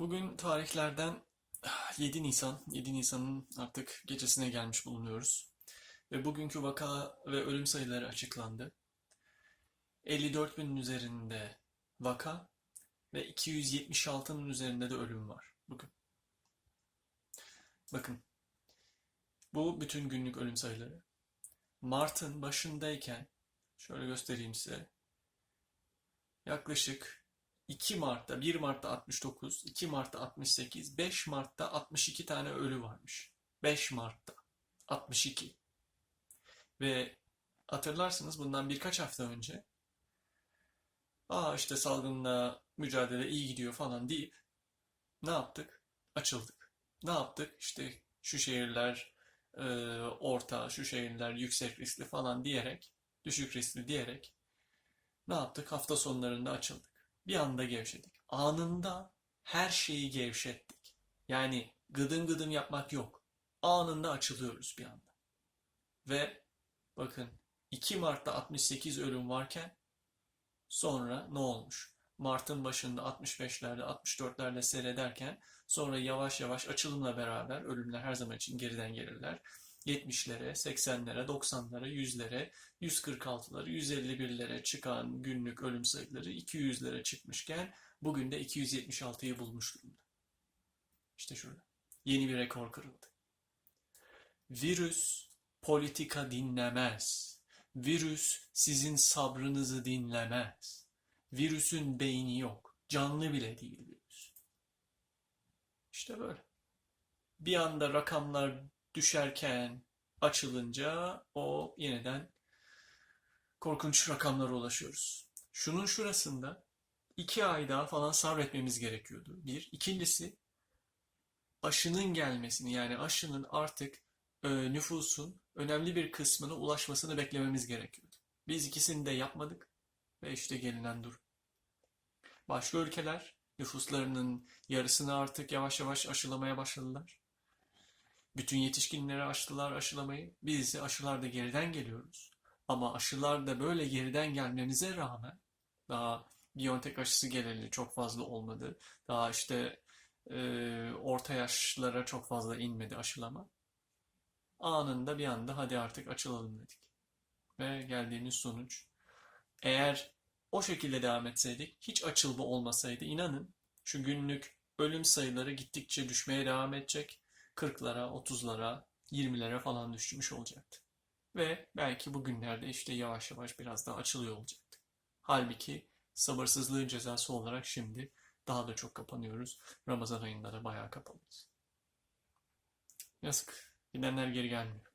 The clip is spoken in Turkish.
Bugün tarihlerden 7 Nisan, 7 Nisan'ın artık gecesine gelmiş bulunuyoruz. Ve bugünkü vaka ve ölüm sayıları açıklandı. 54 binin üzerinde vaka ve 276'nın üzerinde de ölüm var bugün. Bakın, bu bütün günlük ölüm sayıları. Mart'ın başındayken, şöyle göstereyim size, yaklaşık 2 Mart'ta, 1 Mart'ta 69, 2 Mart'ta 68, 5 Mart'ta 62 tane ölü varmış. 5 Mart'ta 62. Ve hatırlarsınız bundan birkaç hafta önce aa işte salgınla mücadele iyi gidiyor falan deyip ne yaptık? Açıldık. Ne yaptık? İşte şu şehirler e, orta, şu şehirler yüksek riskli falan diyerek, düşük riskli diyerek ne yaptık? Hafta sonlarında açıldık. Bir anda gevşedik. Anında her şeyi gevşettik. Yani gıdım gıdım yapmak yok. Anında açılıyoruz bir anda. Ve bakın 2 Mart'ta 68 ölüm varken sonra ne olmuş? Mart'ın başında 65'lerde 64'lerde seyrederken sonra yavaş yavaş açılımla beraber ölümler her zaman için geriden gelirler. 70'lere, 80'lere, 90'lara, 100'lere, 146'lara, 151'lere çıkan günlük ölüm sayıları 200'lere çıkmışken bugün de 276'yı bulmuş durumda. İşte şurada. Yeni bir rekor kırıldı. Virüs politika dinlemez. Virüs sizin sabrınızı dinlemez. Virüsün beyni yok. Canlı bile değil virüs. İşte böyle. Bir anda rakamlar düşerken açılınca o yeniden korkunç rakamlara ulaşıyoruz. Şunun şurasında iki ay daha falan sabretmemiz gerekiyordu. Bir. İkincisi aşının gelmesini yani aşının artık e, nüfusun önemli bir kısmına ulaşmasını beklememiz gerekiyordu. Biz ikisini de yapmadık ve işte gelinen durum. Başka ülkeler nüfuslarının yarısını artık yavaş yavaş aşılamaya başladılar. Bütün yetişkinleri aştılar aşılamayı. Biz ise aşılarda geriden geliyoruz. Ama aşılarda böyle geriden gelmemize rağmen daha Biontech aşısı geleli çok fazla olmadı. Daha işte e, orta yaşlara çok fazla inmedi aşılama. Anında bir anda hadi artık açılalım dedik. Ve geldiğimiz sonuç eğer o şekilde devam etseydik hiç açılma olmasaydı inanın şu günlük ölüm sayıları gittikçe düşmeye devam edecek. 40'lara, 30'lara, 20'lere falan düşmüş olacaktı. Ve belki bugünlerde işte yavaş yavaş biraz daha açılıyor olacaktı. Halbuki sabırsızlığın cezası olarak şimdi daha da çok kapanıyoruz. Ramazan ayında da bayağı kapalıyız. Yazık. Gidenler geri gelmiyor.